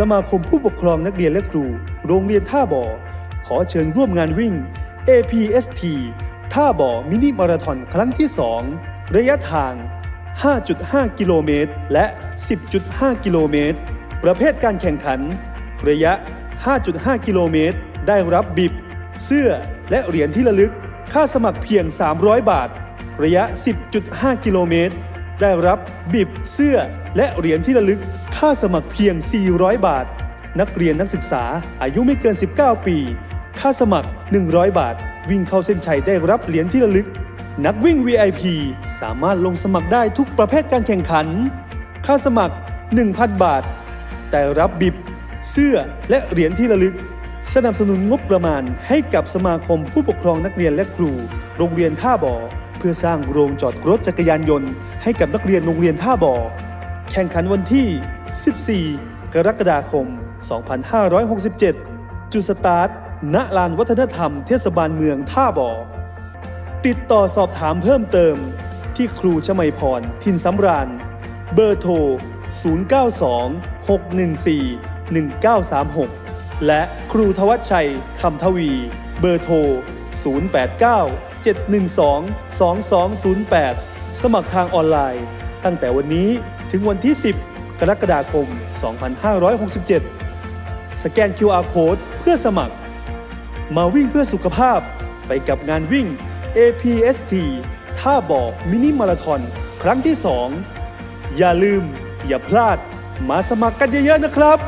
สมาคมผู้ปกครองนักเรียนและครู โรงเรียนท่าบ่อ ขอเชิญร่วมงานวิ่ง APST ท่าบ่อมินิมาราธอนครั้งที่ 2 ระยะทาง 5.5 กิโลเมตร และ 10.5 กิโลเมตร ประเภทการแข่งขัน ระยะ 5.5 กิโลเมตร ได้รับบิบ เสื้อและเหรียญที่ระลึก ค่าสมัครเพียง 300 บาท ระยะ 10.5 กิโลเมตร ได้รับบิบเสื้อและเหรียญที่ระลึกค่าสมัครเพียง 400 บาท นักเรียนนักศึกษาอายุไม่เกิน 19 ปี ค่าสมัคร 100 บาท วิ่งเข้าเส้นชัยได้รับเหรียญที่ระลึก นักวิ่ง VIP สามารถลงสมัครได้ทุกประเภทการแข่งขัน ค่าสมัคร 1,000 บาท แต่รับบิบเสื้อและเหรียญที่ระลึก สนับสนุนงบประมาณให้กับสมาคมผู้ปกครองนักเรียนและครู โรงเรียนท่าบ่อ เพื่อสร้างโรงจอดรถจักรยานยนต์ให้กับนักเรียนโรงเรียนท่าบ่อ แข่งขันวันที่ 14 กรกฎาคม 2567 จุดสตาร์ท ณ ลานวัฒนธรรมเทศบาลเมืองท่าบ่อ ติดต่อสอบถามเพิ่มเติม ที่ครูชมัยพร ทินสำราญ เบอร์โทร 092 614 1936และครูทวัชชัยคำทวี เบอร์โทร 089 712 2208 สมัครทางออนไลน์ ตั้งแต่วันนี้ถึงวันที่ 10 กรกฎาคม 2567 สแกน QR Code เพื่อสมัคร มาวิ่งเพื่อสุขภาพไปกับงานวิ่ง APST ท่าบ่อมินิมาราทอนครั้งที่ 2 อย่าลืม อย่าพลาด มาสมัครกันเยอะๆนะครับ